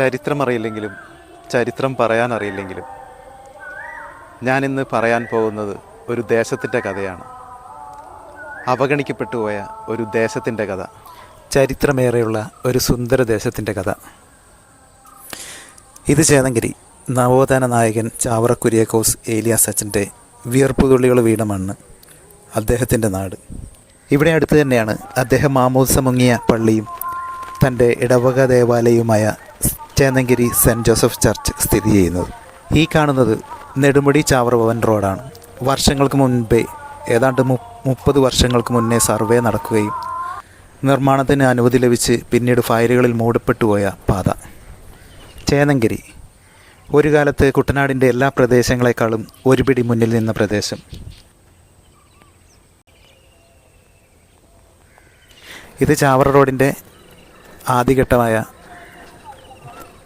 ചരിത്രമറിയില്ലെങ്കിലും ചരിത്രം പറയാൻ അറിയില്ലെങ്കിലും ഞാനിന്ന് പറയാൻ പോകുന്നത് ഒരു ദേശത്തിന്റെ കഥയാണ്. അവഗണിക്കപ്പെട്ടു പോയ ഒരു ദേശത്തിന്റെ കഥ. ചരിത്രമേറെയുള്ള ഒരു സുന്ദര ദേശത്തിന്റെ കഥ. ഇത് ചേതങ്കരി നവോത്ഥാന നായകൻ ചാവറ കുര്യാക്കോസ് സച്ചിന്റെ വിയർപ്പുതുള്ളികൾ വീണ മണ്ണ് അദ്ദേഹത്തിന്റെ നാട്. ഇവിടെ അടുത്ത് തന്നെയാണ് അദ്ദേഹം മാമോദിസ മുങ്ങിയ പള്ളിയും തന്റെ ഇടവക ദേവാലയവുമായ ചേന്നങ്കിരി സെന്റ് ജോസഫ് ചർച്ച് സ്ഥിതി ചെയ്യുന്നത്. ഈ കാണുന്നത് നെടുമുടി ചാവറഭവൻ റോഡാണ്. വർഷങ്ങൾക്ക് മുൻപേ ഏതാണ്ട് മു മുപ്പത് വർഷങ്ങൾക്ക് മുന്നേ സർവേ നടക്കുകയും നിർമ്മാണത്തിന് അനുമതി ലഭിച്ച് പിന്നീട് ഫയലുകളിൽ മൂടപ്പെട്ടുപോയ പാത. ചേന്നങ്കിരി ഒരു കാലത്ത് കുട്ടനാടിന്റെ എല്ലാ പ്രദേശങ്ങളെക്കാളും ഒരു പിടി മുന്നിൽ നിന്ന പ്രദേശം. ഇത് ചാവറ റോഡിന്റെ ആദ്യഘട്ടമായ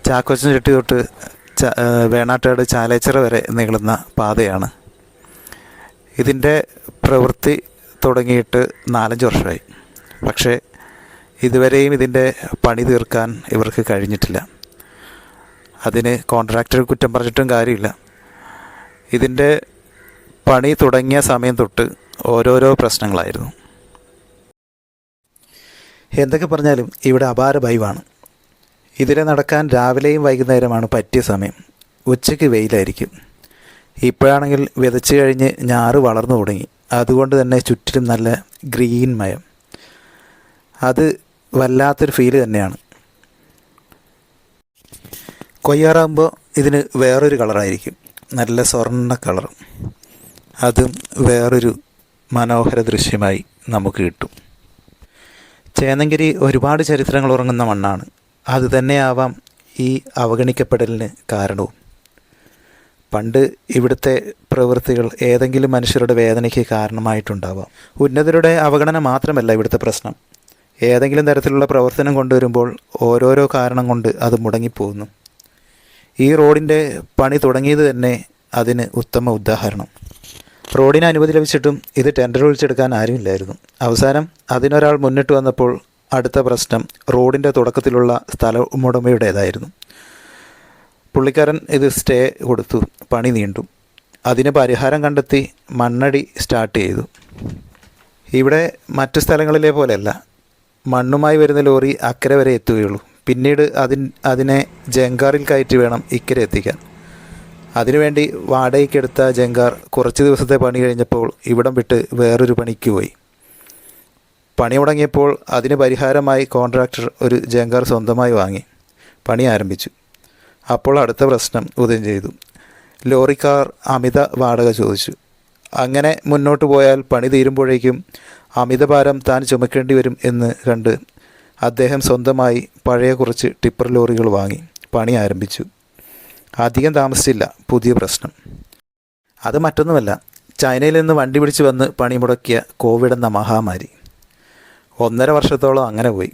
ചാക്കോച്ചൻ ചെട്ടി തൊട്ട് വേണാട്ടാട് ചാലേച്ചിറ വരെ നീളുന്ന പാതയാണ്. ഇതിന്റെ പ്രവൃത്തി തുടങ്ങിയിട്ട് നാലഞ്ച് വർഷമായി. പക്ഷേ ഇതുവരെയും ഇതിന്റെ പണി തീർക്കാൻ ഇവർക്ക് കഴിഞ്ഞിട്ടില്ല. അതിന് കോൺട്രാക്ടർ കുറ്റം പറഞ്ഞിട്ടും കാര്യമില്ല. ഇതിന്റെ പണി തുടങ്ങിയ സമയം തൊട്ട് ഓരോരോ പ്രശ്നങ്ങളായിരുന്നു. എന്തൊക്കെ പറഞ്ഞാലും ഇവിടെ അപാര ഭയവാണ് ഇതിലെ നടക്കാൻ രാവിലെയും വൈകുന്നേരമാണ് പറ്റിയ സമയം. ഉച്ചയ്ക്ക് വെയിലായിരിക്കും. ഇപ്പോഴാണെങ്കിൽ വിതച്ച് കഴിഞ്ഞ് ഞാറ് വളർന്നു തുടങ്ങി. അതുകൊണ്ട് തന്നെ ചുറ്റിലും നല്ല ഗ്രീൻ മയം. അത് വല്ലാത്തൊരു ഫീൽ തന്നെയാണ്. കൊയ്യാറാകുമ്പോൾ ഇതിന് വേറൊരു കളറായിരിക്കും. നല്ല സ്വർണ കളർ. അതും വേറൊരു മനോഹര ദൃശ്യമായി നമുക്ക് കിട്ടും. ചേന്നങ്കിരി ഒരുപാട് ചരിത്രങ്ങൾ ഉറങ്ങുന്ന മണ്ണാണ്. അത് തന്നെയാവാം ഈ അവഗണിക്കപ്പെടലിന് കാരണവും. പണ്ട് ഇവിടുത്തെ പ്രവൃത്തികൾ ഏതെങ്കിലും മനുഷ്യരുടെ വേദനയ്ക്ക് കാരണമായിട്ടുണ്ടാവാം. ഉന്നതരുടെ അവഗണന മാത്രമല്ല ഇവിടുത്തെ പ്രശ്നം. ഏതെങ്കിലും തരത്തിലുള്ള പ്രവർത്തനം കൊണ്ടുവരുമ്പോൾ ഓരോരോ കാരണം കൊണ്ട് അത് മുടങ്ങിപ്പോകുന്നു. ഈ റോഡിന്റെ പണി തുടങ്ങിയത് തന്നെ അതിന് ഉത്തമ ഉദാഹരണം. റോഡിന് അനുമതി ലഭിച്ചിട്ടും ഇത് ടെൻഡർ വിളിച്ചെടുക്കാൻ ആരുമില്ലായിരുന്നു. അവസാനം അതിനൊരാൾ മുന്നിട്ട് വന്നപ്പോൾ അടുത്ത പ്രശ്നം റോഡിന്റെ തുടക്കത്തിലുള്ള സ്ഥല ഉടമയുടേതായിരുന്നു പുള്ളിക്കാരൻ ഇത് സ്റ്റേ കൊടുത്തു പണി നീണ്ടു. അതിന് പരിഹാരം കണ്ടെത്തി മണ്ണടി സ്റ്റാർട്ട് ചെയ്തു. ഇവിടെ മറ്റു സ്ഥലങ്ങളിലെ പോലെയല്ല. മണ്ണുമായി വരുന്ന ലോറി അക്കരെ വരെ എത്തുകയുള്ളൂ. പിന്നീട് അതിൻ അതിനെ ജങ്കാറിൽ കയറ്റി വേണം ഇക്കരെ എത്തിക്കാൻ. അതിനുവേണ്ടി വാടകയ്ക്കെടുത്ത ജങ്കാർ കുറച്ച് ദിവസത്തെ പണി കഴിഞ്ഞപ്പോൾ ഇവിടം വിട്ട് വേറൊരു പണിക്ക് പോയി. പണി മുടങ്ങിയപ്പോൾ അതിന് പരിഹാരമായി കോൺട്രാക്ടർ ഒരു ജങ്കാർ സ്വന്തമായി വാങ്ങി. പണി ആരംഭിച്ചു. അപ്പോൾ അടുത്ത പ്രശ്നം ഉദയം ചെയ്തു. ലോറിക്കാർ അമിത വാടക ചോദിച്ചു. അങ്ങനെ മുന്നോട്ട് പോയാൽ പണി തീരുമ്പോഴേക്കും അമിത ഭാരം താൻ ചുമക്കേണ്ടി വരും എന്ന് കണ്ട് അദ്ദേഹം സ്വന്തമായി പഴയ കുറച്ച് ടിപ്പർ ലോറികൾ വാങ്ങി. പണി ആരംഭിച്ചു. അധികം താമസിച്ചില്ല. പുതിയ പ്രശ്നം. അത് മറ്റൊന്നുമല്ല. ചൈനയിൽ നിന്ന് വണ്ടി പിടിച്ച് വന്ന് പണി മുടക്കിയ കോവിഡ് എന്ന മഹാമാരി. ഒന്നര വർഷത്തോളം അങ്ങനെ പോയി.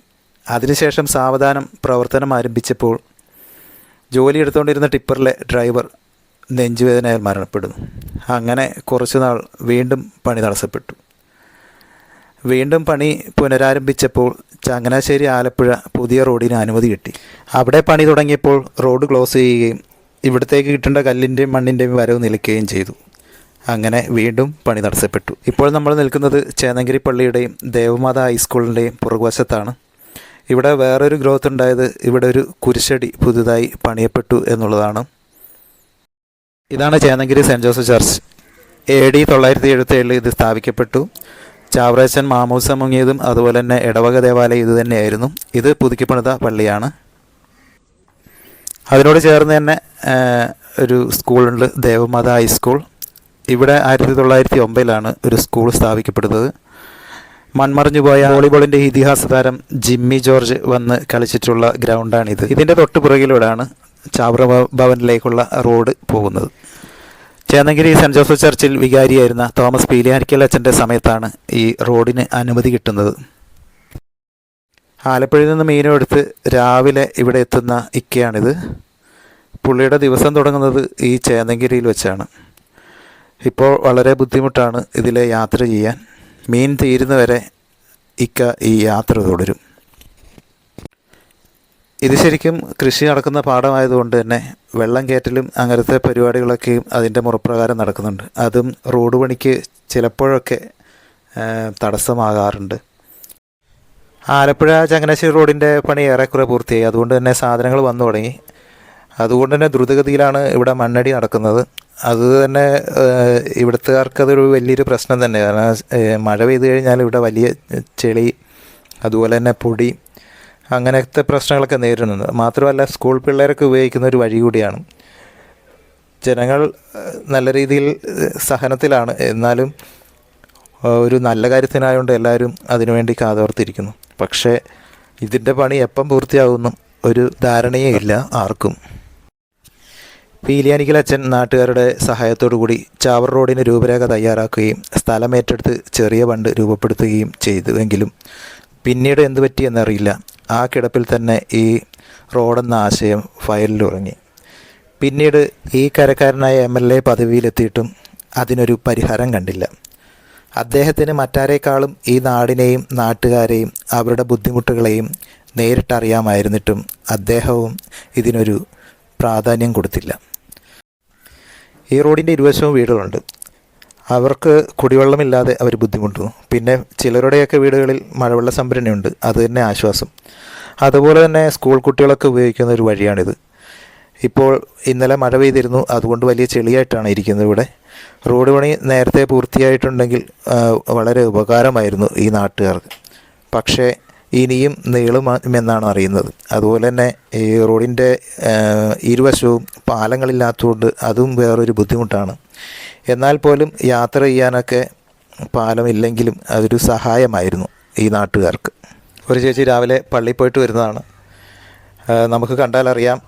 അതിനുശേഷം സാവധാനം പ്രവർത്തനം ആരംഭിച്ചപ്പോൾ ജോലി എടുത്തുകൊണ്ടിരുന്ന ടിപ്പറിലെ ഡ്രൈവർ നെഞ്ചുവേദനയാൽ മരണപ്പെടുന്നു. അങ്ങനെ കുറച്ചുനാൾ വീണ്ടും പണി തടസ്സപ്പെട്ടു. വീണ്ടും പണി പുനരാരംഭിച്ചപ്പോൾ ചങ്ങനാശ്ശേരി ആലപ്പുഴ പുതിയ റോഡിന് അനുമതി കിട്ടി. അവിടെ പണി തുടങ്ങിയപ്പോൾ റോഡ് ക്ലോസ് ചെയ്യുകയും ഇവിടത്തേക്ക് കിട്ടേണ്ട കല്ലിന്റെയും മണ്ണിന്റെയും വരവ് നിലയ്ക്കുകയും ചെയ്തു. അങ്ങനെ വീണ്ടും പണി തടസ്സപ്പെട്ടു. ഇപ്പോൾ നമ്മൾ നിൽക്കുന്നത് ചേന്നങ്കിരി പള്ളിയുടെയും ദേവമാത ഹൈസ്കൂളിന്റെയും പുറകുവശത്താണ്. ഇവിടെ വേറൊരു ഗ്രോത്ത് ഉണ്ടായത് ഇവിടെ ഒരു കുരിശടി പുതുതായി പണിയപ്പെട്ടു എന്നുള്ളതാണ്. ഇതാണ് Chennankiri Saint Joseph Church. A D തൊള്ളായിരത്തി എഴുപത്തി ഏഴിൽ ഇത് സ്ഥാപിക്കപ്പെട്ടു. ചാവറേച്ചൻ മാമൂസ മുങ്ങിയതും അതുപോലെ തന്നെ ഇടവക ദേവാലയം ഇത് തന്നെയായിരുന്നു. ഇത് പുതുക്കിപ്പണിത പള്ളിയാണ്. അതിനോട് ചേർന്ന് തന്നെ ഒരു സ്കൂളുണ്ട് ദേവമാത ഹൈസ്കൂൾ. ഇവിടെ ആയിരത്തി തൊള്ളായിരത്തി ഒമ്പതിലാണ് ഒരു സ്കൂൾ സ്ഥാപിക്കപ്പെടുന്നത്. മൺമറിഞ്ഞുപോയ വോളിബോളിന്റെ ഇതിഹാസ താരം ജിമ്മി ജോർജ് വന്ന് കളിച്ചിട്ടുള്ള ഗ്രൗണ്ടാണിത്. ഇതിന്റെ തൊട്ട് പുറകിലൂടെയാണ് ചാവറ ഭവനിലേക്കുള്ള റോഡ് പോകുന്നത്. ചേന്നങ്കിരി സെന്റ് ജോസഫ് ചർച്ചിൽ വികാരിയായിരുന്ന തോമസ് പീലിയാനിക്കൽ അച്ഛന്റെ സമയത്താണ് ഈ റോഡിന് അനുമതി കിട്ടുന്നത്. ആലപ്പുഴയിൽ നിന്ന് മീനും എടുത്ത് രാവിലെ ഇവിടെ എത്തുന്ന ഇക്കയാണിത്. പുള്ളിയുടെ ദിവസം തുടങ്ങുന്നത് ഈ ചേന്നങ്കിരിയിൽ വെച്ചാണ്. ഇപ്പോൾ വളരെ ബുദ്ധിമുട്ടാണ് ഇതിലെ യാത്ര ചെയ്യാൻ. മീൻ തീരുന്നവരെ ഇക്ക ഈ യാത്ര തുടരും. ഇത് ശരിക്കും കൃഷി നടക്കുന്ന പാടമായതുകൊണ്ട് തന്നെ വെള്ളം കയറ്റലും അങ്ങനത്തെ പരിപാടികളൊക്കെയും അതിന്റെ മുറപ്രകാരം നടക്കുന്നുണ്ട്. അതും റോഡ് പണിക്ക് ചിലപ്പോഴൊക്കെ തടസ്സമാകാറുണ്ട്. ആലപ്പുഴ ചങ്ങനാശ്ശേരി റോഡിന്റെ പണി ഏറെക്കുറെ പൂർത്തിയായി. അതുകൊണ്ട് തന്നെ സാധനങ്ങൾ വന്നു തുടങ്ങി. അതുകൊണ്ട് തന്നെ ദ്രുതഗതിയിലാണ് ഇവിടെ മണ്ണടി നടക്കുന്നത്. അത് തന്നെ ഏഹ്, ഇവിടുത്തുകാർക്ക് അതൊരു വലിയൊരു പ്രശ്നം തന്നെ. കാരണം മഴ പെയ്തു കഴിഞ്ഞാൽ ഇവിടെ വലിയ ചെളി അതുപോലെ തന്നെ പൊടി അങ്ങനത്തെ പ്രശ്നങ്ങളൊക്കെ നേരിടുന്നുണ്ട്. മാത്രമല്ല സ്കൂൾ പിള്ളേരൊക്കെ ഉപയോഗിക്കുന്ന ഒരു വഴി കൂടിയാണ്. ജനങ്ങൾ നല്ല രീതിയിൽ സഹനത്തിലാണ്. എന്നാലും ഒരു നല്ല കാര്യത്തിനായതുകൊണ്ട് എല്ലാവരും അതിനുവേണ്ടി കാതോർത്തിരിക്കുന്നു. പക്ഷേ ഇതിന്റെ പണി എപ്പം പൂർത്തിയാകുന്നു ഒരു ധാരണയേ ഇല്ല ആർക്കും. പീലിയാനിക്കൽ അച്ഛൻ നാട്ടുകാരുടെ സഹായത്തോടു കൂടി ചാവർ റോഡിന് രൂപരേഖ തയ്യാറാക്കുകയും സ്ഥലമേറ്റെടുത്ത് ചെറിയ ബണ്ട് രൂപപ്പെടുത്തുകയും ചെയ്തുവെങ്കിലും പിന്നീട് എന്ത് പറ്റിയെന്നറിയില്ല ആ കിടപ്പിൽ തന്നെ ഈ റോഡെന്ന ആശയം ഫയലിൽ ഉറങ്ങി പിന്നീട് ഈ കരക്കാരനായ എം എൽ എ പദവിയിലെത്തിയിട്ടും അതിനൊരു പരിഹാരം കണ്ടില്ല. അദ്ദേഹത്തിന് മറ്റാരേക്കാളും ഈ നാടിനെയും നാട്ടുകാരെയും അവരുടെ ബുദ്ധിമുട്ടുകളെയും നേരിട്ടറിയാമായിരുന്നിട്ടും അദ്ദേഹവും ഇതിനൊരു പ്രാധാന്യം കൊടുത്തില്ല. ഈ റോഡിന്റെ ഇരുവശവും വീടുകളുണ്ട്. അവർക്ക് കുടിവെള്ളമില്ലാതെ അവർ ബുദ്ധിമുട്ടുന്നു. പിന്നെ ചിലരുടെയൊക്കെ വീടുകളിൽ മഴവെള്ള സംഭരണിയുണ്ട് അത് തന്നെ ആശ്വാസം. അതുപോലെ തന്നെ സ്കൂൾ കുട്ടികളൊക്കെ ഉപയോഗിക്കുന്ന ഒരു വഴിയാണിത്. ഇപ്പോൾ ഇന്നലെ മഴ പെയ്തിരുന്നു. അതുകൊണ്ട് വലിയ ചെളിയായിട്ടാണ് ഇരിക്കുന്നത് ഇവിടെ. റോഡ് പണി നേരത്തെ പൂർത്തിയായിട്ടുണ്ടെങ്കിൽ വളരെ ഉപകാരമായിരുന്നു ഈ നാട്ടുകാർക്ക്. പക്ഷേ ഇനിയും നീളുമെന്നാണ് അറിയുന്നത്. അതുപോലെ തന്നെ ഈ റോഡിന്റെ ഇരുവശവും പാലങ്ങളില്ലാത്തതുകൊണ്ട് അതും വേറൊരു ബുദ്ധിമുട്ടാണ്. എന്നാൽ പോലും യാത്ര ചെയ്യാനൊക്കെ പാലമില്ലെങ്കിലും അതൊരു സഹായമായിരുന്നു ഈ നാട്ടുകാർക്ക്. ഒരു ചേച്ചി രാവിലെ പള്ളി പോയിട്ട് വരുന്നതാണ്. നമുക്ക് കണ്ടാലറിയാം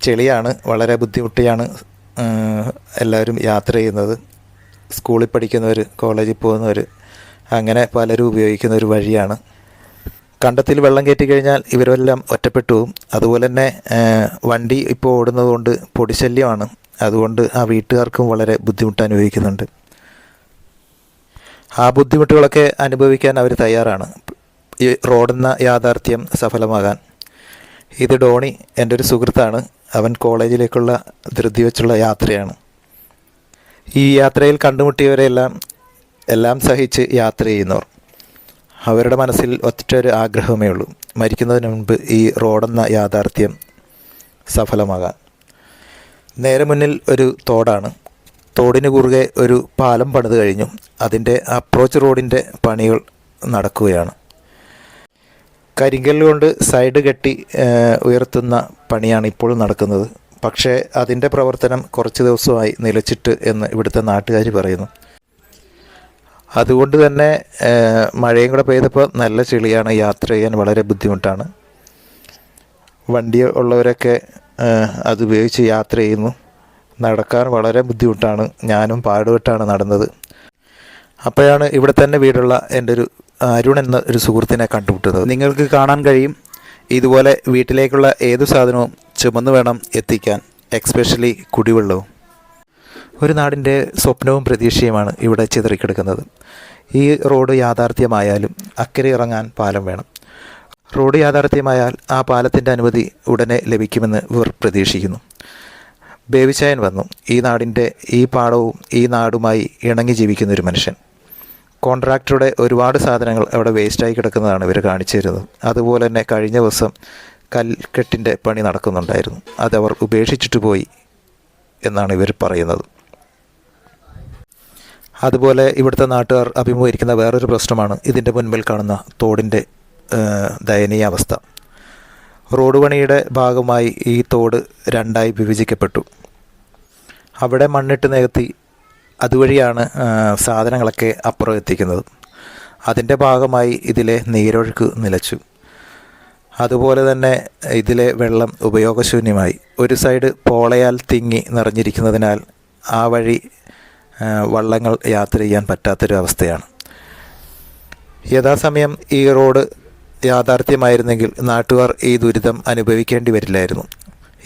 ചെളിയാണ് വളരെ ബുദ്ധിമുട്ടിയാണ് എല്ലാവരും യാത്ര ചെയ്യുന്നത്. സ്കൂളിൽ പഠിക്കുന്നവർ കോളേജിൽ പോകുന്നവർ അങ്ങനെ പലരും ഉപയോഗിക്കുന്ന ഒരു വഴിയാണ്. കണ്ടത്തിൽ വെള്ളം കയറ്റി കഴിഞ്ഞാൽ ഇവരെല്ലാം ഒറ്റപ്പെട്ടു. അതുപോലെ തന്നെ വണ്ടി ഇപ്പോൾ ഓടുന്നത് കൊണ്ട് പൊടിശല്യമാണ്. അതുകൊണ്ട് ആ വീട്ടുകാർക്കും വളരെ ബുദ്ധിമുട്ട് അനുഭവിക്കുന്നുണ്ട്. ആ ബുദ്ധിമുട്ടുകളൊക്കെ അനുഭവിക്കാൻ അവർ തയ്യാറാണ്. ഈ റോഡെന്ന യാഥാർത്ഥ്യം സഫലമാകാൻ. ഇത് ഡോണി എന്റെ ഒരു സുഹൃത്താണ്. അവൻ കോളേജിലേക്കുള്ള ധൃതി വെച്ചുള്ള യാത്രയാണ്. ഈ യാത്രയിൽ കണ്ടുമുട്ടിയവരെല്ലാം എല്ലാം സഹിച്ച് യാത്ര ചെയ്യുന്നവർ. അവരുടെ മനസ്സിൽ ഒറ്റ ഒരു ആഗ്രഹമേ ഉള്ളൂ. മരിക്കുന്നതിന് മുൻപ് ഈ റോഡെന്ന യാഥാർത്ഥ്യം സഫലമാകാൻ. നേരെ മുന്നിൽ ഒരു തോടാണ്. തോടിന് കുറുകെ ഒരു പാലം പണിത് കഴിഞ്ഞു. അതിന്റെ അപ്രോച്ച് റോഡിന്റെ പണികൾ നടക്കുകയാണ്. കരിങ്കൽ കൊണ്ട് സൈഡ് കെട്ടി ഉയർത്തുന്ന പണിയാണ് ഇപ്പോൾ നടക്കുന്നത്. പക്ഷേ അതിന്റെ പ്രവർത്തനം കുറച്ച് ദിവസമായി നിലച്ചിട്ട് എന്ന് ഇവിടുത്തെ നാട്ടുകാർ പറയുന്നു. അതുകൊണ്ട് തന്നെ മഴയും കൂടെ പെയ്തപ്പോൾ നല്ല ചെളിയാണ് യാത്ര ചെയ്യാൻ വളരെ ബുദ്ധിമുട്ടാണ്. വണ്ടി ഉള്ളവരൊക്കെ അതുപയോഗിച്ച് യാത്ര ചെയ്യുന്നു. നടക്കാൻ വളരെ ബുദ്ധിമുട്ടാണ്. ഞാനും പാടുപെട്ടാണ് നടന്നത്. അപ്പോഴാണ് ഇവിടെ തന്നെ വീടുള്ള എന്റെ ഒരു അരുൺ എന്ന ഒരു സുഹൃത്തിനെ കണ്ടുമുട്ടുന്നത്. നിങ്ങൾക്ക് കാണാൻ കഴിയും ഇതുപോലെ വീട്ടിലേക്കുള്ള ഏതു സാധനവും ചുമന്ന് വേണം എത്തിക്കാൻ എക്സ്പെഷ്യലി കുടിവെള്ളവും. ഒരു നാടിന്റെ സ്വപ്നവും പ്രതീക്ഷയുമാണ് ഇവിടെ ചിതറിക്കിടക്കുന്നത്. ഈ റോഡ് യാഥാർത്ഥ്യമായാലും അക്കരെ ഇറങ്ങാൻ പാലം വേണം. റോഡ് യാഥാർത്ഥ്യമായാൽ ആ പാലത്തിന്റെ അനുമതി ഉടനെ ലഭിക്കുമെന്ന് ഇവർ പ്രതീക്ഷിക്കുന്നു. ബേവിച്ചായൻ വന്നു. ഈ നാടിന്റെ ഈ പാടവും ഈ നാടുമായി ഇണങ്ങി ജീവിക്കുന്ന ഒരു മനുഷ്യൻ. കോൺട്രാക്ടറുടെ ഒരുപാട് സാധനങ്ങൾ അവിടെ വേസ്റ്റായി കിടക്കുന്നതാണ് ഇവർ കാണിച്ചു തരുന്നത്. അതുപോലെ തന്നെ കഴിഞ്ഞ ദിവസം കൽക്കെട്ടിന്റെ പണി നടക്കുന്നുണ്ടായിരുന്നു. അതവർ ഉപേക്ഷിച്ചിട്ട് പോയി എന്നാണ് ഇവർ പറയുന്നത്. അതുപോലെ ഇവിടുത്തെ നാട്ടുകാർ അഭിമുഖീകരിക്കുന്ന വേറൊരു പ്രശ്നമാണ് ഇതിന്റെ മുൻപിൽ കാണുന്ന തോടിന്റെ ദയനീയ അവസ്ഥ. റോഡ് പണിയുടെ ഭാഗമായി ഈ തോട് രണ്ടായി വിഭജിക്കപ്പെട്ടു. അവിടെ മണ്ണിട്ട് നികത്തി അതുവഴിയാണ് സാധനങ്ങളൊക്കെ അപ്പുറം എത്തിക്കുന്നത്. അതിന്റെ ഭാഗമായി ഇതിലെ നീരൊഴുക്ക് നിലച്ചു. അതുപോലെ തന്നെ ഇതിലെ വെള്ളം ഉപയോഗശൂന്യമായി. ഒരു സൈഡ് പോളയാൽ തിങ്ങി നിറഞ്ഞിരിക്കുന്നതിനാൽ ആ വഴി വള്ളങ്ങൾ യാത്ര ചെയ്യാൻ പറ്റാത്തൊരു അവസ്ഥയാണ് യഥാസമയം ഈ റോഡ് യാഥാർത്ഥ്യമായിരുന്നെങ്കിൽ നാട്ടുകാർ ഈ ദുരിതം അനുഭവിക്കേണ്ടി വരില്ലായിരുന്നു.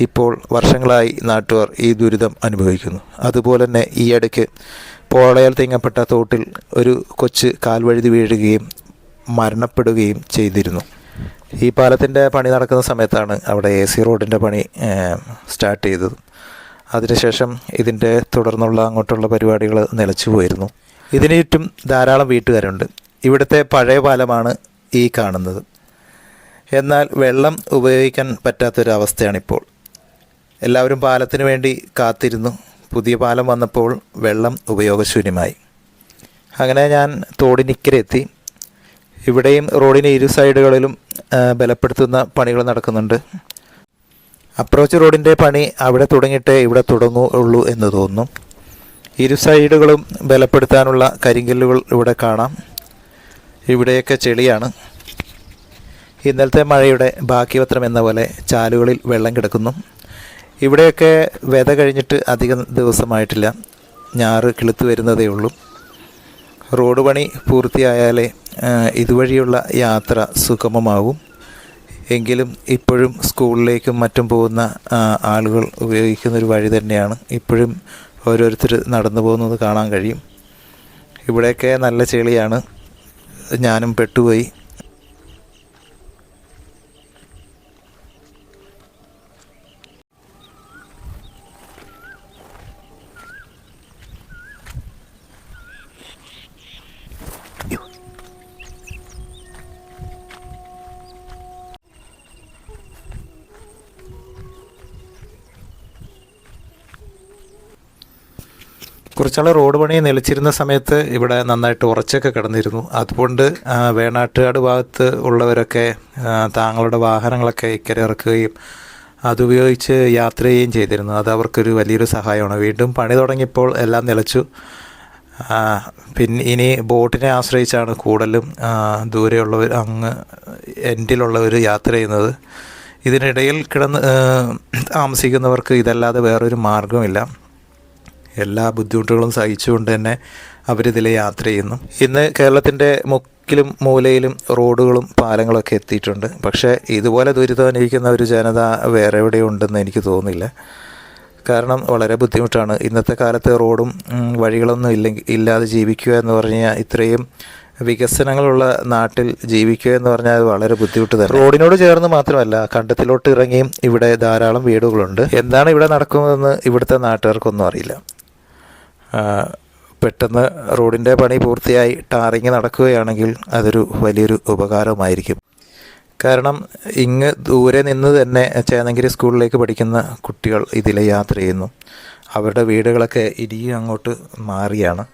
ഇപ്പോൾ വർഷങ്ങളായി നാട്ടുകാർ ഈ ദുരിതം അനുഭവിക്കുന്നു. അതുപോലെ തന്നെ ഈ ഇടയ്ക്ക് പോളയാൽ തിങ്ങപ്പെട്ട തോട്ടിൽ ഒരു കൊച്ച് കാൽവഴുതി വീഴുകയും മരണപ്പെടുകയും ചെയ്തിരുന്നു. ഈ പാലത്തിന്റെ പണി നടക്കുന്ന സമയത്താണ് അവിടെ എ സി റോഡിന്റെ പണി സ്റ്റാർട്ട് ചെയ്തത്. അതിനുശേഷം ഇതിന്റെ തുടർന്നുള്ള അങ്ങോട്ടുള്ള പരിപാടികൾ നിലച്ചു പോയിരുന്നു. ഇതിന് ചുറ്റും ധാരാളം വീട്ടുകാരുണ്ട്. ഇവിടുത്തെ പഴയ പാലമാണ് ഈ കാണുന്നത്. എന്നാൽ വെള്ളം ഉപയോഗിക്കാൻ പറ്റാത്തൊരവസ്ഥയാണിപ്പോൾ. എല്ലാവരും പാലത്തിന് വേണ്ടി കാത്തിരുന്നു. പുതിയ പാലം വന്നപ്പോൾ വെള്ളം ഉപയോഗശൂന്യമായി. അങ്ങനെ ഞാൻ തോടിനിക്കരെത്തി. ഇവിടെയും റോഡിന് ഇരു സൈഡുകളിലും ബലപ്പെടുത്തുന്ന പണികൾ നടക്കുന്നുണ്ട്. അപ്രോച്ച് റോഡിന്റെ പണി അവിടെ തുടങ്ങിയിട്ടേ ഇവിടെ തുടങ്ങുള്ളൂ എന്ന് തോന്നുന്നു. ഇരു സൈഡുകളും ബലപ്പെടുത്താനുള്ള കരിങ്കല്ലുകൾ ഇവിടെ കാണാം. ഇവിടെയൊക്കെ ചെളിയാണ്. ഇന്നലത്തെ മഴയുടെ ബാക്കിപത്രം എന്ന പോലെ ചാലുകളിൽ വെള്ളം കിടക്കുന്നു. ഇവിടെയൊക്കെ വെത കഴിഞ്ഞിട്ട് അധികം ദിവസമായിട്ടില്ല. ഞാറ് കിളുത്ത് വരുന്നതേ ഉള്ളൂ. റോഡ് പണി പൂർത്തിയായാലേ ഇതുവഴിയുള്ള യാത്ര സുഗമമാകും എങ്കിലും ഇപ്പോഴും സ്കൂളിലേക്കും മറ്റും പോകുന്ന ആളുകൾ ഉപയോഗിക്കുന്ന ഒരു വഴി തന്നെയാണ് ഇപ്പോഴും ഓരോരുത്തർ നടന്നു പോകുന്നത് കാണാൻ കഴിയും. ഇവിടെയൊക്കെ നല്ല ചെളിയാണ്. ഞാനും പെട്ടുപോയി. കുറച്ചാൾ റോഡ് പണി നിലച്ചിരുന്ന സമയത്ത് ഇവിടെ നന്നായിട്ട് ഉറച്ചൊക്കെ കിടന്നിരുന്നു. അതുകൊണ്ട് വേണാട്ടുകാട് ഭാഗത്ത് ഉള്ളവരൊക്കെ താങ്കളുടെ വാഹനങ്ങളൊക്കെ ഇക്കരെ ഇറക്കുകയും അതുപയോഗിച്ച് യാത്ര ചെയ്യുകയും ചെയ്തിരുന്നു. അത് അവർക്കൊരു വലിയൊരു സഹായമാണ്. വീണ്ടും പണി തുടങ്ങിയപ്പോൾ എല്ലാം നിലച്ചു. പിന്നെ ഇനി ബോട്ടിനെ ആശ്രയിച്ചാണ് കൂടുതലും ദൂരെയുള്ളവർ അങ്ങ് എൻഡിലുള്ളവർ യാത്ര ചെയ്യുന്നത്. ഇതിനിടയിൽ കിടന്ന് താമസിക്കുന്നവർക്ക് ഇതല്ലാതെ വേറൊരു മാർഗമില്ല എല്ലാ ബുദ്ധിമുട്ടുകളും സഹിച്ചുകൊണ്ട് തന്നെ അവരിതിൽ യാത്ര ചെയ്യുന്നു. ഇന്ന് കേരളത്തിന്റെ മുക്കിലും മൂലയിലും റോഡുകളും പാലങ്ങളൊക്കെ എത്തിയിട്ടുണ്ട്. പക്ഷേ ഇതുപോലെ ദുരിതം അനുഭവിക്കുന്ന ഒരു ജനത വേറെ എവിടെയും ഉണ്ടെന്ന് എനിക്ക് തോന്നുന്നില്ല. കാരണം വളരെ ബുദ്ധിമുട്ടാണ്. ഇന്നത്തെ കാലത്ത് റോഡും വഴികളൊന്നും ഇല്ലെങ്കിൽ ഇല്ലാതെ ജീവിക്കുക എന്ന് പറഞ്ഞാൽ ഇത്രയും വികസനങ്ങളുള്ള നാട്ടിൽ ജീവിക്കുക എന്ന് പറഞ്ഞാൽ അത് വളരെ ബുദ്ധിമുട്ട് തന്നെ. റോഡിനോട് ചേർന്ന് മാത്രമല്ല കണ്ടത്തിലോട്ട് ഇറങ്ങിയും ഇവിടെ ധാരാളം വീടുകളുണ്ട്. എന്താണ് ഇവിടെ നടക്കുന്നതെന്ന് ഇവിടുത്തെ നാട്ടുകാർക്കൊന്നും അറിയില്ല. പെട്ടെന്ന് റോഡിന്റെ പണി പൂർത്തിയായി ടാറിങ് നടക്കുകയാണെങ്കിൽ അതൊരു വലിയൊരു ഉപകാരമായിരിക്കും കാരണം ഇങ്ങ് ദൂരെ നിന്ന് തന്നെ ചേന്നങ്കിരി സ്കൂളിലേക്ക് പഠിക്കുന്ന കുട്ടികൾ ഇതിൽ യാത്ര ചെയ്യുന്നു. അവരുടെ വീടുകളൊക്കെ ഇനിയും അങ്ങോട്ട് മാറിയാണ്.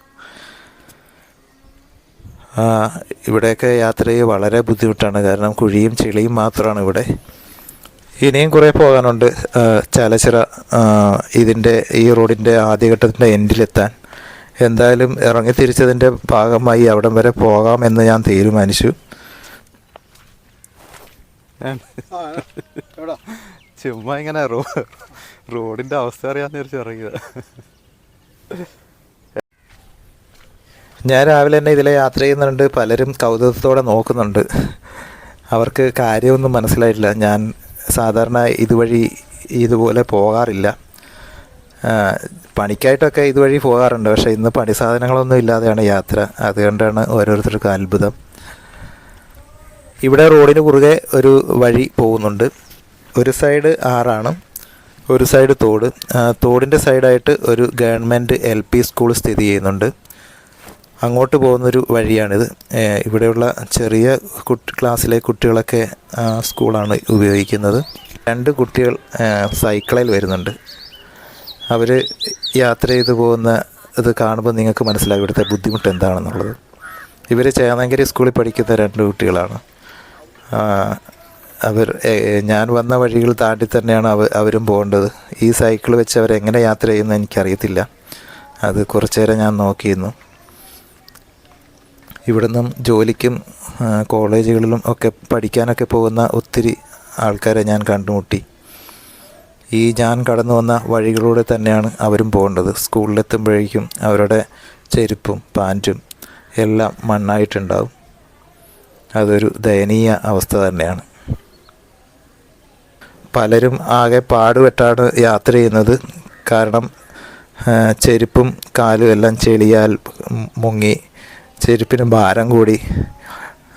ഇവിടെയൊക്കെ യാത്ര വളരെ ബുദ്ധിമുട്ടാണ്. കാരണം കുഴിയും ചെളിയും മാത്രമാണ് ഇവിടെ. ഇനിയും കുറേ പോകാനുണ്ട്. ചാലച്ചിറ ഇതിന്റെ ഈ റോഡിന്റെ ആദ്യഘട്ടത്തിന്റെ എൻഡിലെത്താൻ. എന്തായാലും ഇറങ്ങി തിരിച്ചതിന്റെ ഭാഗമായി അവിടം വരെ പോകാം എന്ന് ഞാൻ തീരുമാനിച്ചു. ചുമ്മാ ഇങ്ങനെ റോ റോഡിന്റെ അവസ്ഥ അറിയാന്ന് വിചാരിച്ച് ഇറങ്ങിയത്. ഞാൻ രാവിലെ തന്നെ ഇതിലെ യാത്ര ചെയ്യുന്നുണ്ട്. പലരും കൗതുകത്തോടെ നോക്കുന്നുണ്ട്. അവർക്ക് കാര്യമൊന്നും മനസ്സിലായിട്ടില്ല. ഞാൻ സാധാരണ ഇതുവഴി ഇതുപോലെ പോകാറില്ല. പണിക്കായിട്ടൊക്കെ ഇതുവഴി പോകാറുണ്ട്. പക്ഷേ ഇന്ന് പണി സാധനങ്ങളൊന്നും ഇല്ലാതെയാണ് യാത്ര. അതുകൊണ്ടാണ് ഓരോരുത്തർക്കും അത്ഭുതം. ഇവിടെ റോഡിന് കുറുകെ ഒരു വഴി പോകുന്നുണ്ട്. ഒരു സൈഡ് ആറാണ് ഒരു സൈഡ് തോട്. തോടിന്റെ സൈഡായിട്ട് ഒരു ഗവൺമെന്റ് എൽ പി സ്കൂൾ സ്ഥിതി ചെയ്യുന്നുണ്ട്. അങ്ങോട്ട് പോകുന്നൊരു വഴിയാണിത്. ഇവിടെയുള്ള ചെറിയ കുട്ടി ക്ലാസ്സിലെ കുട്ടികളൊക്കെ സ്കൂളാണ് ഉപയോഗിക്കുന്നത്. രണ്ട് കുട്ടികൾ സൈക്കിളിൽ വരുന്നുണ്ട്. അവർ യാത്ര ചെയ്തു പോകുന്ന ഇത് കാണുമ്പോൾ നിങ്ങൾക്ക് മനസ്സിലാകും ഇവിടുത്തെ ബുദ്ധിമുട്ട് എന്താണെന്നുള്ളത്. ഇവർ ചേന്നങ്കരി സ്കൂളിൽ പഠിക്കുന്ന രണ്ട് കുട്ടികളാണ്. അവർ ഞാൻ വന്ന വഴികൾ താണ്ടി തന്നെയാണ് അവ അവരും പോകേണ്ടത്. ഈ സൈക്കിൾ വെച്ച് അവരെങ്ങനെ യാത്ര ചെയ്യുന്നത് എനിക്കറിയത്തില്ല. അത് കുറച്ചു നേരം ഞാൻ നോക്കിയിരുന്നു. ഇവിടുന്നും ജോലിക്കും കോളേജുകളിലും ഒക്കെ പഠിക്കാനൊക്കെ പോകുന്ന ഒത്തിരി ആൾക്കാരെ ഞാൻ കണ്ടുമുട്ടി. ഈ ഞാൻ കടന്നു വന്ന വഴികളിലൂടെ തന്നെയാണ് അവരും പോകേണ്ടത്. സ്കൂളിലെത്തുമ്പോഴേക്കും അവരുടെ ചെരുപ്പും പാന്റും എല്ലാം മണ്ണായിട്ടുണ്ടാവും. അതൊരു ദയനീയ അവസ്ഥ തന്നെയാണ്. പലരും ആകെ പാടുപെട്ടാണ് യാത്ര ചെയ്യുന്നത്. കാരണം ചെരുപ്പും കാലും എല്ലാം ചെളിയാൽ മുങ്ങി ചെരുപ്പിന് ഭാരം കൂടി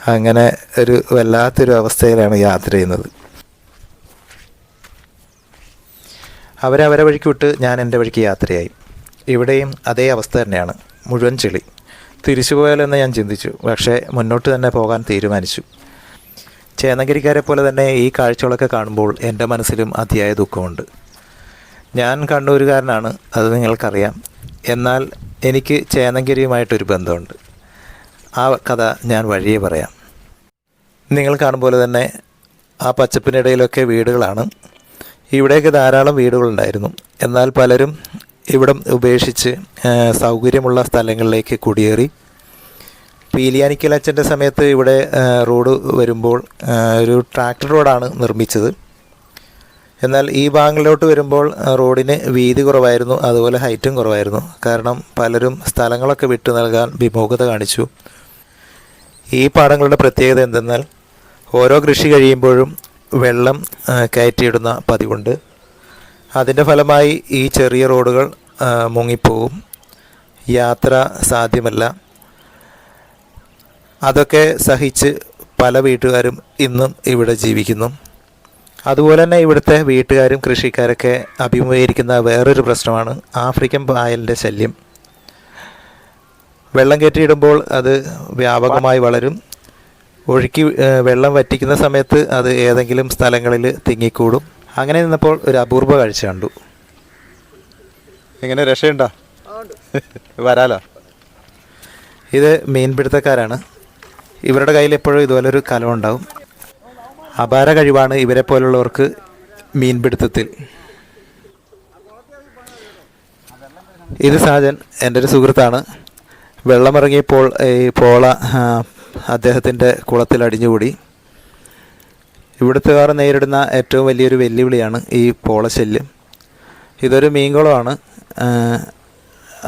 അങ്ങനെ ഒരു വല്ലാത്തൊരു അവസ്ഥയിലാണ് യാത്ര ചെയ്യുന്നത്. അവരവരെ വഴിക്ക് വിട്ട് ഞാൻ എന്റെ വഴിക്ക് യാത്രയായി. ഇവിടെയും അതേ അവസ്ഥ തന്നെയാണ്. മുഴുവൻ ചെളി. തിരിച്ചു പോയാലെന്ന് ഞാൻ ചിന്തിച്ചു. പക്ഷേ മുന്നോട്ട് തന്നെ പോകാൻ തീരുമാനിച്ചു. ചേന്നഗിരിക്കാരെ പോലെ തന്നെ ഈ കാഴ്ചകളൊക്കെ കാണുമ്പോൾ എന്റെ മനസ്സിലും അതിയായ ദുഃഖമുണ്ട്. ഞാൻ കണ്ണൂരുകാരനാണ് അത് നിങ്ങൾക്കറിയാം. എന്നാൽ എനിക്ക് ചേന്നഗിരിയുമായിട്ടൊരു ബന്ധമുണ്ട്. ആ കഥ ഞാൻ വഴിയെ പറയാം. നിങ്ങൾ കാണുമ്പോലെ പോലെ തന്നെ ആ പച്ചപ്പിനിടയിലൊക്കെ വീടുകളാണ്. ഇവിടെയൊക്കെ ധാരാളം വീടുകളുണ്ടായിരുന്നു. എന്നാൽ പലരും ഇവിടം ഉപേക്ഷിച്ച് സൗകര്യമുള്ള സ്ഥലങ്ങളിലേക്ക് കുടിയേറി. പീലിയാനിക്കൽ അച്ഛന്റെ സമയത്ത് ഇവിടെ റോഡ് വരുമ്പോൾ ഒരു ട്രാക്ടർ റോഡാണ് നിർമ്മിച്ചത്. എന്നാൽ ഈ ഭാഗങ്ങളിലോട്ട് വരുമ്പോൾ റോഡിന് വീതി കുറവായിരുന്നു അതുപോലെ ഹൈറ്റും കുറവായിരുന്നു. കാരണം പലരും സ്ഥലങ്ങളൊക്കെ വിട്ടു നൽകാൻ വിമുഖത കാണിച്ചു. ഈ പാടങ്ങളുടെ പ്രത്യേകത എന്തെന്നാൽ ഓരോ കൃഷി കഴിയുമ്പോഴും വെള്ളം കയറ്റിയിടുന്ന പതിവുണ്ട്. അതിന്റെ ഫലമായി ഈ ചെറിയ റോഡുകൾ മുങ്ങിപ്പോവും. യാത്ര സാധ്യമല്ല. അതൊക്കെ സഹിച്ച് പല വീട്ടുകാരും ഇന്നും ഇവിടെ ജീവിക്കുന്നു. അതുപോലെ തന്നെ ഇവിടുത്തെ വീട്ടുകാരും കൃഷിക്കാരൊക്കെ അഭിമുഖീകരിക്കുന്ന വേറൊരു പ്രശ്നമാണ് ആഫ്രിക്കൻ പായലിന്റെ ശല്യം. വെള്ളം കയറ്റിയിടുമ്പോൾ അത് വ്യാപകമായി വളരും. ഒഴുക്കി വെള്ളം വറ്റിക്കുന്ന സമയത്ത് അത് ഏതെങ്കിലും സ്ഥലങ്ങളിൽ തിങ്ങിക്കൂടും. അങ്ങനെ നിന്നപ്പോൾ ഒരു അപൂർവ കാഴ്ച കണ്ടു. എങ്ങനെ? രക്ഷയുണ്ടോ? വരാലോ? ഇത് മീൻപിടുത്തക്കാരാണ്. ഇവരുടെ കയ്യിൽ എപ്പോഴും ഇതുപോലൊരു കലമുണ്ടാവും അപാര കഴിവാണ് ഇവരെ പോലുള്ളവർക്ക് മീൻപിടുത്തത്തിൽ. ഇത് സാജൻ എന്റെ ഒരു സുഹൃത്താണ്. വെള്ളമിറങ്ങിയപ്പോൾ ഈ പോള അദ്ദേഹത്തിന്റെ കുളത്തിൽ അടിഞ്ഞുകൂടി. ഇവിടുത്തുകാർ നേരിടുന്ന ഏറ്റവും വലിയൊരു വെല്ലുവിളിയാണ് ഈ പോള പോളശല്യം ഇതൊരു മീൻകുളമാണ്.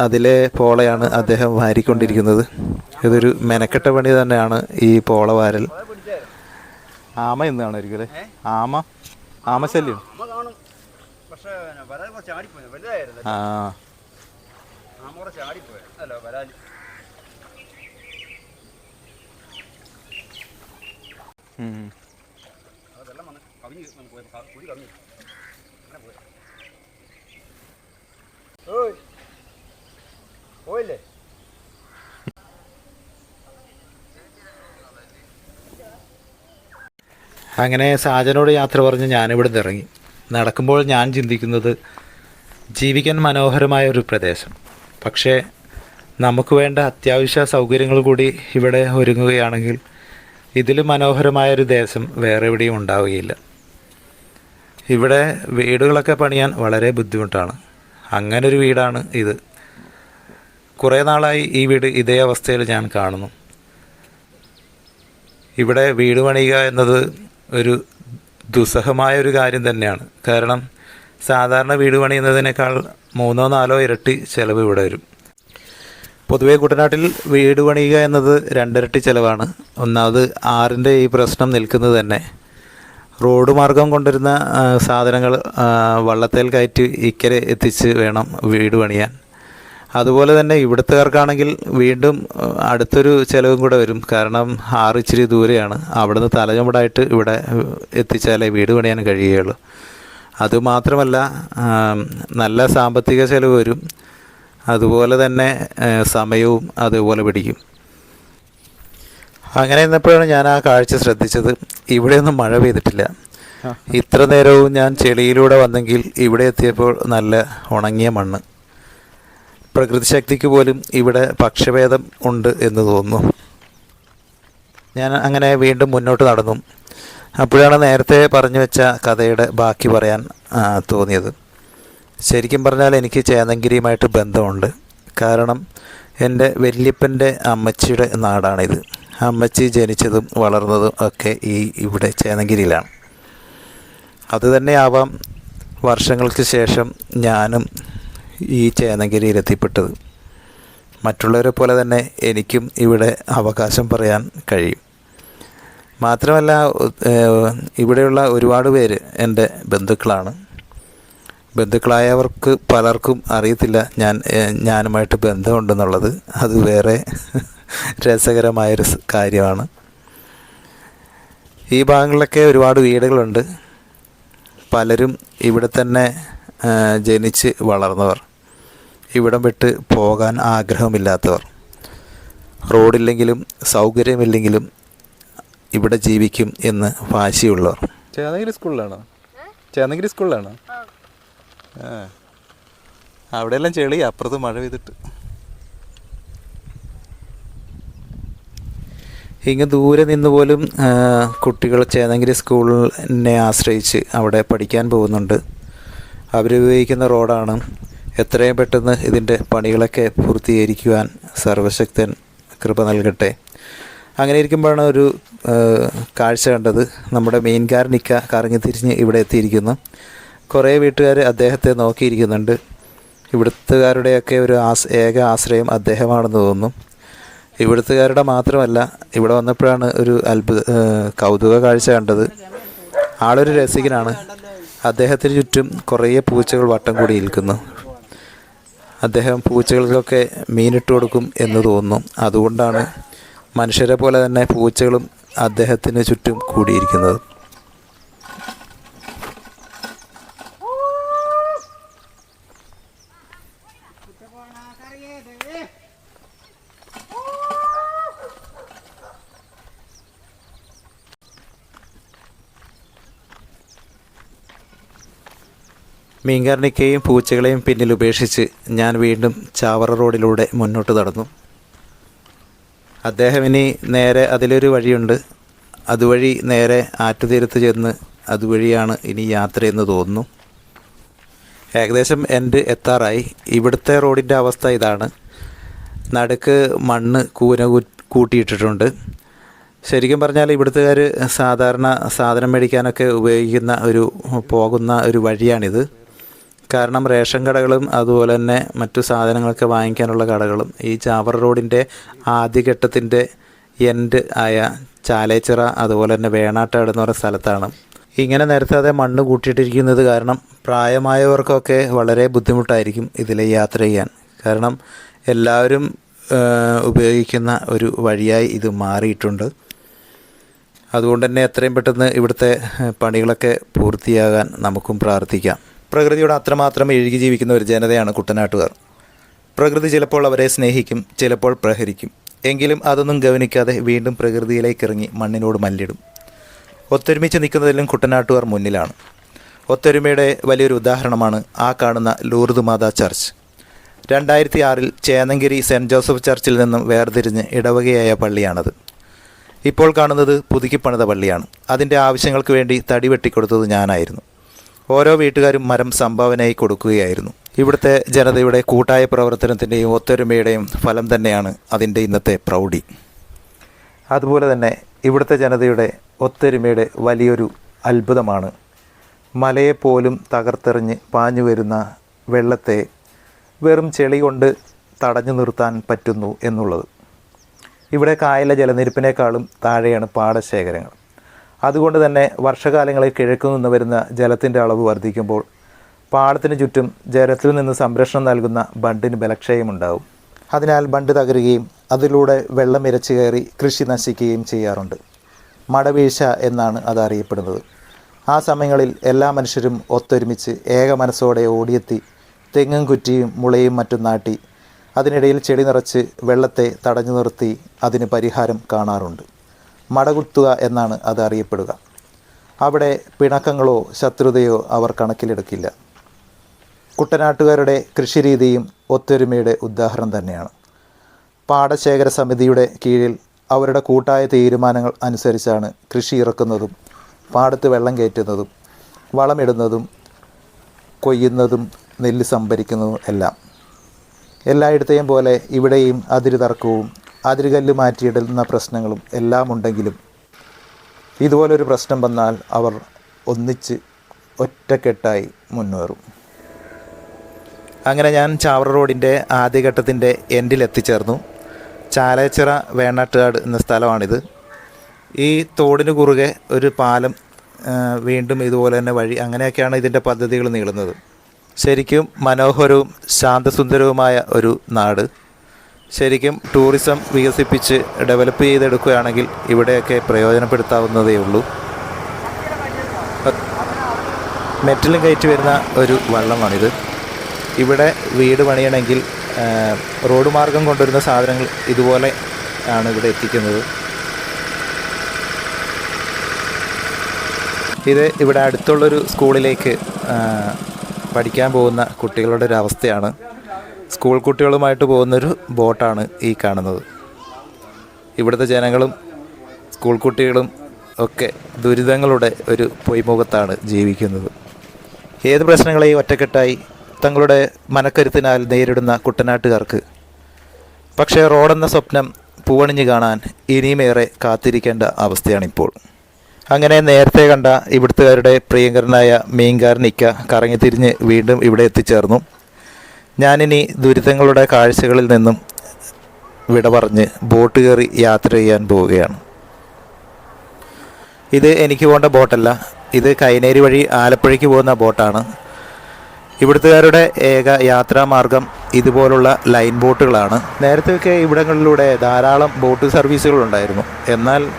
അതിലെ പോളയാണ് അദ്ദേഹം വാരിക്കൊണ്ടിരിക്കുന്നത്. ഇതൊരു മെനക്കെട്ട പണി തന്നെയാണ് ഈ പോള വാരൽ. ആമ എന്നാണ് ഒരിക്കലും ആമ ആമശല്യം ശല്യം. ആ ആമ കൂടെ ചാടിപ്പോയി അല്ല വരാൽ ഉം. അത് പോയില്ലേ അങ്ങനെ സാജനോട് യാത്ര പറഞ്ഞ് ഞാനിവിടെ നിന്ന് ഇറങ്ങി. നടക്കുമ്പോൾ ഞാൻ ചിന്തിക്കുന്നത് ജീവിക്കാൻ മനോഹരമായ ഒരു പ്രദേശം. പക്ഷേ നമുക്ക് വേണ്ട അത്യാവശ്യ സൗകര്യങ്ങൾ കൂടി ഇവിടെ ഒരുങ്ങുകയാണെങ്കിൽ ഇതിലും മനോഹരമായൊരു ദേശം വേറെ എവിടെയും ഉണ്ടാവുകയില്ല. ഇവിടെ വീടുകളൊക്കെ പണിയാൻ വളരെ ബുദ്ധിമുട്ടാണ്. അങ്ങനൊരു വീടാണ് ഇത്. കുറേ നാളായി ഈ വീട് ഇതേ അവസ്ഥയിൽ ഞാൻ കാണുന്നു. ഇവിടെ വീട് പണിയുക എന്നത് ഒരു ദുസ്സഹമായ ഒരു കാര്യം തന്നെയാണ്. കാരണം സാധാരണ വീട് പണിയുന്നതിനേക്കാൾ മൂന്നോ നാലോ ഇരട്ടി ചിലവ് ഇവിടെ വരും. പൊതുവേ കുട്ടനാട്ടിൽ വീട് പണിയുക എന്നത് രണ്ടിരട്ടി ചിലവാണ്. ഒന്നാമത് ആറിന്റെ ഈ പ്രശ്നം നിൽക്കുന്നത് തന്നെ. റോഡ് മാർഗം കൊണ്ടുവരുന്ന സാധനങ്ങൾ വള്ളത്തേൽ കയറ്റി ഇക്കരെ എത്തിച്ച് വേണം വീട് പണിയാൻ. അതുപോലെ തന്നെ ഇവിടുത്തുകാർക്കാണെങ്കിൽ വീണ്ടും അടുത്തൊരു ചിലവും കൂടെ വരും. കാരണം ആറ് ഇച്ചിരി ദൂരെയാണ്. അവിടുന്ന് തലചുമടായിട്ട് ഇവിടെ എത്തിച്ചാലേ വീട് പണിയാൻ കഴിയുകയുള്ളൂ. അതുമാത്രമല്ല നല്ല സാമ്പത്തിക ചിലവ് വരും. അതുപോലെ തന്നെ സമയവും അതുപോലെ പിടിക്കും. അങ്ങനെ ഇന്നപ്പോഴാണ് ഞാൻ ആ കാഴ്ച ശ്രദ്ധിച്ചത്. ഇവിടെയൊന്നും മഴ പെയ്തിട്ടില്ല. ഇത്ര നേരവും ഞാൻ ചെളിയിലൂടെ വന്നെങ്കിൽ ഇവിടെ എത്തിയപ്പോൾ നല്ല ഉണങ്ങിയ മണ്ണ്. പ്രകൃതി ശക്തിക്ക് പോലും ഇവിടെ പക്ഷഭേദം ഉണ്ട് എന്ന് തോന്നുന്നു. ഞാൻ അങ്ങനെ വീണ്ടും മുന്നോട്ട് നടന്നു. അപ്പോഴാണ് നേരത്തെ പറഞ്ഞു വെച്ച കഥയുടെ ബാക്കി പറയാൻ തോന്നിയത്. ശരിക്കും പറഞ്ഞാൽ എനിക്ക് ചേന്നങ്കിരിയുമായിട്ട് ബന്ധമുണ്ട്. കാരണം എന്റെ വല്യപ്പന്റെ അമ്മച്ചിയുടെ നാടാണിത്. അമ്മച്ചി ജനിച്ചതും വളർന്നതും ഒക്കെ ഈ ഇവിടെ ചേന്നങ്കിരിയിലാണ്. അതുതന്നെയാവാം വർഷങ്ങൾക്ക് ശേഷം ഞാനും ഈ ചേന്നങ്കിരിയിൽ എത്തിപ്പെട്ടത്. മറ്റുള്ളവരെ പോലെ തന്നെ എനിക്കും ഇവിടെ അവകാശം പറയാൻ കഴിയും. മാത്രമല്ല ഇവിടെയുള്ള ഒരുപാട് പേര് എന്റെ ബന്ധുക്കളാണ്. ബന്ധുക്കളായവർക്ക് പലർക്കും അറിയത്തില്ല ഞാൻ ഞാനുമായിട്ട് ബന്ധമുണ്ടെന്നുള്ളത്. അത് വേറെ രസകരമായൊരു കാര്യമാണ്. ഈ ഭാഗങ്ങളിലൊക്കെ ഒരുപാട് വീടുകളുണ്ട്. പലരും ഇവിടെ തന്നെ ജനിച്ച് വളർന്നവർ. ഇവിടം വിട്ട് പോകാൻ ആഗ്രഹമില്ലാത്തവർ. റോഡില്ലെങ്കിലും സൗകര്യമില്ലെങ്കിലും ഇവിടെ ജീവിക്കും എന്ന് വാശിയുള്ളവർ. ചേന്നഗിരി സ്കൂളിലാണോ? ചേന്നഗിരി സ്കൂളിലാണോ? അവിടെയെല്ലാം ചെളി അപ്പുറത്ത് മഴ പെയ്തിട്ട്. ഇങ്ങ് ദൂരെ നിന്ന് പോലും കുട്ടികൾ ചേന്നഗിരി സ്കൂളിനെ ആശ്രയിച്ച് അവിടെ പഠിക്കാൻ പോകുന്നുണ്ട്. അവരുപയോഗിക്കുന്ന റോഡാണ്. എത്രയും പെട്ടെന്ന് ഇതിന്റെ പണികളൊക്കെ പൂർത്തീകരിക്കുവാൻ സർവശക്തൻ കൃപ നൽകട്ടെ. അങ്ങനെ ഇരിക്കുമ്പോഴാണ് ഒരു കാഴ്ച കണ്ടത്. നമ്മുടെ മീൻകാരനിക്ക കറങ്ങി തിരിഞ്ഞ് ഇവിടെ എത്തിയിരിക്കുന്നു. കുറേ വീട്ടുകാർ അദ്ദേഹത്തെ നോക്കിയിരിക്കുന്നുണ്ട്. ഇവിടുത്തുകാരുടെയൊക്കെ ഒരു ആസ് ഏക ആശ്രയം അദ്ദേഹമാണെന്ന് തോന്നുന്നു. ഇവിടുത്തുകാരുടെ മാത്രമല്ല ഇവിടെ വന്നപ്പോഴാണ് ഒരു അത്ഭുത കൗതുക കാഴ്ച കണ്ടത്. ആളൊരു രസികനാണ്. അദ്ദേഹത്തിന് ചുറ്റും കുറേ പൂച്ചകൾ വട്ടം കൂടി നിൽക്കുന്നു. അദ്ദേഹം പൂച്ചകൾക്കൊക്കെ മീനിട്ട് കൊടുക്കും എന്ന് തോന്നുന്നു. അതുകൊണ്ടാണ് മനുഷ്യരെ പോലെ തന്നെ പൂച്ചകളും അദ്ദേഹത്തിന് ചുറ്റും കൂടിയിരിക്കുന്നത്. മീൻകാരനിക്കയും പൂച്ചകളെയും പിന്നിൽ ഉപേക്ഷിച്ച് ഞാൻ വീണ്ടും ചാവറ റോഡിലൂടെ മുന്നോട്ട് നടന്നു. അദ്ദേഹം ഇനി നേരെ അതിലൊരു വഴിയുണ്ട്. അതുവഴി നേരെ ആറ്റുതീരത്ത് ചെന്ന് അതുവഴിയാണ് ഇനി യാത്രയെന്ന് തോന്നുന്നു. ഏകദേശം എന്റെ എത്താറായി. ഇവിടുത്തെ റോഡിന്റെ അവസ്ഥ ഇതാണ്. നടുക്ക് മണ്ണ് കൂന കൂട്ടിയിട്ടിട്ടുണ്ട്. ശരിക്കും പറഞ്ഞാൽ ഇവിടുത്തുകാർ സാധാരണ സാധനം മേടിക്കാനൊക്കെ ഉപയോഗിക്കുന്ന ഒരു പോകുന്ന ഒരു വഴിയാണിത്. കാരണം റേഷൻ കടകളും അതുപോലെ തന്നെ മറ്റു സാധനങ്ങളൊക്കെ വാങ്ങിക്കാനുള്ള കടകളും ഈ ചാവർ റോഡിന്റെ ആദ്യഘട്ടത്തിന്റെ എൻഡ് ആയ ചാലേച്ചിറ അതുപോലെ തന്നെ വേണാട്ടാട് എന്ന് പറയുന്ന സ്ഥലത്താണ്. ഇങ്ങനെ നിരത്താതെ മണ്ണ് കൂട്ടിയിട്ടിരിക്കുന്നത് കാരണം പ്രായമായവർക്കൊക്കെ വളരെ ബുദ്ധിമുട്ടായിരിക്കും ഇതിൽ യാത്ര ചെയ്യാൻ. കാരണം എല്ലാവരും ഉപയോഗിക്കുന്ന ഒരു വഴിയായി ഇത് മാറിയിട്ടുണ്ട്. അതുകൊണ്ട് തന്നെ എത്രയും പെട്ടെന്ന് ഇവിടുത്തെ പണികളൊക്കെ പൂർത്തിയാകാൻ നമുക്കും പ്രാർത്ഥിക്കാം. പ്രകൃതിയോട് അത്രമാത്രം എഴുകി ജീവിക്കുന്ന ഒരു ജനതയാണ് കുട്ടനാട്ടുകാർ. പ്രകൃതി ചിലപ്പോൾ അവരെ സ്നേഹിക്കും ചിലപ്പോൾ പ്രഹരിക്കും. എങ്കിലും അതൊന്നും ഗവനിക്കാതെ വീണ്ടും പ്രകൃതിയിലേക്ക് ഇറങ്ങി മണ്ണിനോട് മല്ലിടും. ഒത്തൊരുമിച്ച് നിൽക്കുന്നതിലും കുട്ടനാട്ടുകാർ മുന്നിലാണ്. ഒത്തൊരുമയുടെ വലിയൊരു ഉദാഹരണമാണ് ആ കാണുന്ന ലൂർദ് മാതാ ചർച്ച്. രണ്ടായിരത്തി ആറിൽ ചേന്നങ്കിരി സെന്റ് ജോസഫ് ചർച്ചിൽ നിന്നും വേർതിരിഞ്ഞ് ഇടവകയായ പള്ളിയാണത്. ഇപ്പോൾ കാണുന്നത് പുതുക്കി പണിത പള്ളിയാണ്. അതിന്റെ ആവശ്യങ്ങൾക്ക് വേണ്ടി തടി വെട്ടിക്കൊടുത്തത് ഞാനായിരുന്നു. ഓരോ വീട്ടുകാരും മരം സംഭാവനയായി കൊടുക്കുകയായിരുന്നു. ഇവിടുത്തെ ജനതയുടെ കൂട്ടായ പ്രവർത്തനത്തിന്റെയും ഒത്തൊരുമയുടെയും ഫലം തന്നെയാണ് അതിന്റെ ഇന്നത്തെ പ്രൗഢി. അതുപോലെ തന്നെ ഇവിടുത്തെ ജനതയുടെ ഒത്തൊരുമയുടെ വലിയൊരു അത്ഭുതമാണ്. മലയെപ്പോലും തകർത്തെറിഞ്ഞ് പാഞ്ഞു വരുന്ന വെള്ളത്തെ വെറും ചെളി കൊണ്ട് തടഞ്ഞു നിർത്താൻ പറ്റുന്നു എന്നുള്ളത്. ഇവിടെ കായലെ ജലനിരപ്പിനേക്കാളും താഴെയാണ് പാടശേഖരങ്ങൾ. അതുകൊണ്ട് തന്നെ വർഷകാലങ്ങളിൽ കിഴക്കു നിന്ന് വരുന്ന ജലത്തിന്റെ അളവ് വർദ്ധിക്കുമ്പോൾ പാടത്തിന് ചുറ്റും ജലത്തിൽ നിന്ന് സംരക്ഷണം നൽകുന്ന ബണ്ടിന് ബലക്ഷയമുണ്ടാവും അതിനാൽ ബണ്ട് തകരുകയും അതിലൂടെ വെള്ളം ഇരച്ചു കയറി കൃഷി നശിക്കുകയും ചെയ്യാറുണ്ട്. മടവീഴ്ച എന്നാണ് അത് അറിയപ്പെടുന്നത് ആ സമയങ്ങളിൽ എല്ലാ മനുഷ്യരും ഒത്തൊരുമിച്ച് ഏക മനസ്സോടെ ഓടിയെത്തി തെങ്ങും കുറ്റിയും മുളയും മറ്റും നാട്ടി അതിനിടയിൽ ചെടി നിറച്ച് വെള്ളത്തെ തടഞ്ഞു നിർത്തി അതിന് പരിഹാരം കാണാറുണ്ട്. മടകുത്തുക എന്നാണ് അത് അറിയപ്പെടുക. അവിടെ പിണക്കങ്ങളോ ശത്രുതയോ അവർ കണക്കിലെടുക്കില്ല. കുട്ടനാട്ടുകാരുടെ കൃഷിരീതിയും ഒത്തൊരുമയുടെ ഉദാഹരണം തന്നെയാണ്. പാടശേഖര സമിതിയുടെ കീഴിൽ അവരുടെ കൂട്ടായ തീരുമാനങ്ങൾ അനുസരിച്ചാണ് കൃഷി ഇറക്കുന്നതും പാടത്ത് വെള്ളം കയറ്റുന്നതും വളമിടുന്നതും കൊയ്യുന്നതും നെല്ല് സംഭരിക്കുന്നതും എല്ലാം. എല്ലായിടത്തെയും പോലെ ഇവിടെയും അതിര് തർക്കവും അതിരുകല്ല് മാറ്റിയിടുന്ന പ്രശ്നങ്ങളും എല്ലാം ഉണ്ടെങ്കിലും ഇതുപോലൊരു പ്രശ്നം വന്നാൽ അവർ ഒന്നിച്ച് ഒറ്റക്കെട്ടായി മുന്നേറും. അങ്ങനെ ഞാൻ ചാവറ റോഡിന്റെ ആദ്യഘട്ടത്തിന്റെ എൻഡിൽ എത്തിച്ചേർന്നു ചാലേച്ചിറ വേണാട്ടുകാട് എന്ന സ്ഥലമാണിത്. ഈ തോടിന് കുറുകെ ഒരു പാലം വീണ്ടും ഇതുപോലെ തന്നെ വഴി അങ്ങനെയൊക്കെയാണ് ഇതിന്റെ പദ്ധതികൾ നീളുന്നത്. ശരിക്കും മനോഹരവും ശാന്തസുന്ദരവുമായ ഒരു നാട്. ശരിക്കും ടൂറിസം വികസിപ്പിച്ച് ഡെവലപ്പ് ചെയ്തെടുക്കുകയാണെങ്കിൽ ഇവിടെയൊക്കെ പ്രയോജനപ്പെടുത്താവുന്നതേ ഉള്ളൂ. മെറ്റലും കയറ്റി വരുന്ന ഒരു വള്ളമാണിത്. ഇവിടെ വീട് പണിയണമെങ്കിൽ റോഡ് മാർഗം കൊണ്ടുവരുന്ന സാധനങ്ങൾ ഇതുപോലെ ആണ് ഇവിടെ എത്തിക്കുന്നത്. ഇത് ഇവിടെ അടുത്തുള്ളൊരു സ്കൂളിലേക്ക് പഠിക്കാൻ പോകുന്ന കുട്ടികളുടെ ഒരു അവസ്ഥയാണ്. സ്കൂൾ കുട്ടികളുമായിട്ട് പോകുന്നൊരു ബോട്ടാണ് ഈ കാണുന്നത്. ഇവിടുത്തെ ജനങ്ങളും സ്കൂൾ കുട്ടികളും ഒക്കെ ദുരിതങ്ങളുടെ ഒരു പൊയ്മുഖത്താണ് ജീവിക്കുന്നത്. ഏത് പ്രശ്നങ്ങളെയും ഒറ്റക്കെട്ടായി തങ്ങളുടെ മനക്കരുത്തിനാൽ നേരിടുന്ന കുട്ടനാട്ടുകാർക്ക്. പക്ഷേ റോഡെന്ന സ്വപ്നം പൂവണിഞ്ഞു കാണാൻ ഇനിയുമേറെ കാത്തിരിക്കേണ്ട അവസ്ഥയാണിപ്പോൾ. അങ്ങനെ നേരത്തെ കണ്ട ഇവിടുത്തുകാരുടെ പ്രിയങ്കരനായ മീൻകാരനിക്ക കറങ്ങിത്തിരിഞ്ഞ് വീണ്ടും ഇവിടെ എത്തിച്ചേർന്നു. ഞാനിനി ദുരിതങ്ങളുടെ കാഴ്ചകളിൽ നിന്നും വിട പറഞ്ഞ് ബോട്ട് കയറി യാത്ര ചെയ്യാൻ പോവുകയാണ്. ഇത് എനിക്ക് പോകേണ്ട ബോട്ടല്ല. ഇത് കൈനേരി വഴി ആലപ്പുഴയ്ക്ക് പോകുന്ന ബോട്ടാണ്. ഇവിടുത്തുകാരുടെ ഏക യാത്രാമാർഗം ഇതുപോലുള്ള ലൈൻ ബോട്ടുകളാണ്. നേരത്തെയൊക്കെ ഇവിടങ്ങളിലൂടെ ധാരാളം ബോട്ട് സർവീസുകൾ ഉണ്ടായിരുന്നു എന്നാൽ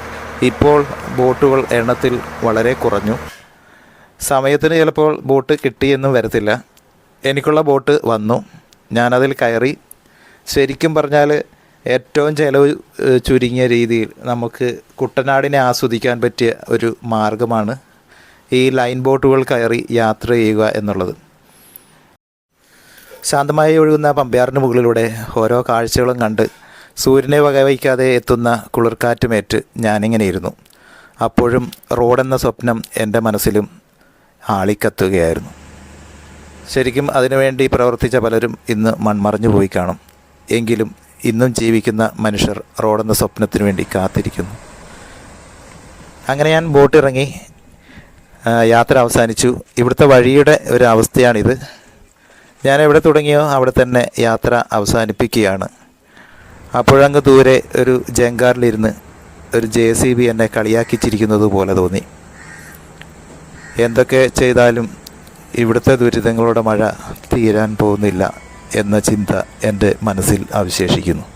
ഇപ്പോൾ ബോട്ടുകൾ എണ്ണത്തിൽ വളരെ കുറഞ്ഞു. സമയത്തിന് ചിലപ്പോൾ ബോട്ട് കിട്ടിയെന്നും വരത്തില്ല. എനിക്കുള്ള ബോട്ട് വന്നു. ഞാനതിൽ കയറി. ശരിക്കും പറഞ്ഞാൽ ഏറ്റവും ചിലവ് ചുരുങ്ങിയ രീതിയിൽ നമുക്ക് കുട്ടനാടിനെ ആസ്വദിക്കാൻ പറ്റിയ ഒരു മാർഗമാണ് ഈ ലൈൻ ബോട്ടുകൾ കയറി യാത്ര ചെയ്യുക എന്നുള്ളത്. ശാന്തമായി ഒഴുകുന്ന പമ്പയാറിന് മുകളിലൂടെ ഓരോ കാഴ്ചകളും കണ്ട് സൂര്യനെ വകവയ്ക്കാതെ എത്തുന്ന കുളിർക്കാറ്റുമേറ്റ് ഞാനിങ്ങനെ ഇരുന്നു അപ്പോഴും റോഡെന്ന സ്വപ്നം എന്റെ മനസ്സിലും ആളിക്കത്തുകയായിരുന്നു. ശരിക്കും അതിനുവേണ്ടി പ്രവർത്തിച്ച പലരും ഇന്ന് മൺമറഞ്ഞു പോയി കാണും. എങ്കിലും ഇന്നും ജീവിക്കുന്ന മനുഷ്യർ റോഡെന്ന സ്വപ്നത്തിനു വേണ്ടി കാത്തിരിക്കുന്നു. അങ്ങനെ ഞാൻ ബോട്ടിറങ്ങി യാത്ര അവസാനിച്ചു. ഇവിടുത്തെ വഴിയുടെ ഒരു അവസ്ഥയാണിത് ഞാൻ എവിടെ തുടങ്ങിയോ അവിടെ തന്നെ യാത്ര അവസാനിപ്പിക്കുകയാണ്. അപ്പോഴങ്ങ് ദൂരെ ഒരു ജങ്കാറിലിരുന്ന് ഒരു ജെ സി ബി എന്നെ കളിയാക്കിച്ചിരിക്കുന്നത് പോലെ തോന്നി. എന്തൊക്കെ ചെയ്താലും ഇവിടുത്തെ ദുരിതങ്ങളുടെ മഴ തീരാൻ പോകുന്നില്ല എന്ന ചിന്ത എന്റെ മനസ്സിൽ അവശേഷിക്കുന്നു.